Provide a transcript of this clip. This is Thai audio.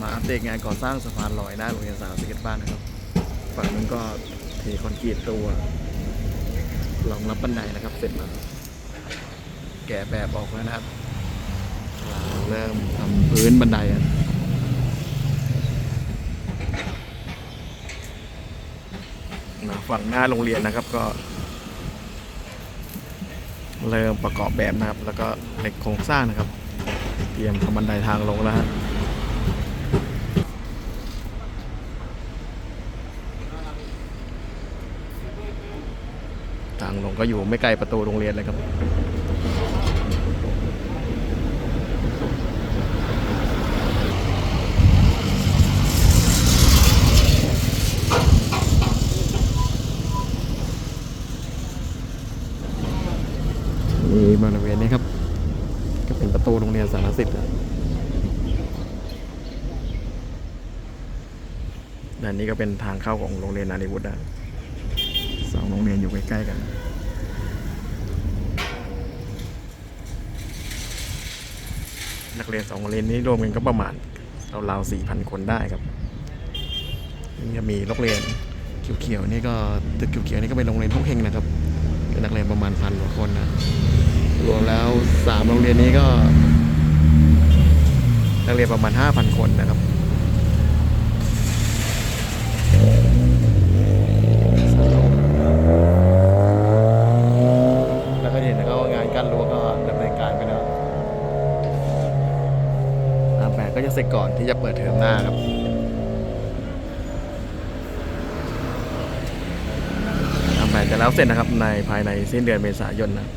มาอัปเดตงานก่อสร้างสะพานลอยหน้าโรงเรียนสารสเก็ตบ้านนะครับ ฝั่งนู้นก็เทคอนกรีตตัวรองรับบันไดนะครับ เสร็จแล้วแกะแบบออกแล้วนะครับ เริ่มทำพื้นบันไดอะฝั่งหน้าโรงเรียนนะครับก็ เริ่มประกอบแบบนะครับ แล้วก็เหล็กโครงสร้างนะครับ เตรียมทำบันไดทางลงแล้วฮะ ทางลงก็อยู่ไม่ไกลประตูโรงเรียนเลยครับมีบริเวณนี้ครับ ก็เป็นประตูโรงเรียนสารสิทธิ์นะด้านนี้ก็เป็นทางเข้าของโรงเรียนนารีวุฒินะ อยู่ใกล้ๆกันนักเรียนสองโรงเรียนนี้รวมกันก็ประมาณราวๆสี่พันคนได้ครับนี่จะมีโรงเรียนเขียวๆนี่ก็ตึกเขียวๆนี่ก็เป็นโรงเรียนห้องเฮงนะครับเป็นนักเรียนประมาณพันกว่าคนนะรวมแล้วสามโรงเรียนนี้ก็นักเรียนประมาณ5,000คนนะครับ ก็จะเสร็จก่อนที่จะเปิดเทอมหน้าครับตามแผนจะแล้วเสร็จนะครับในภายในสิ้นเดือนเมษายนนะ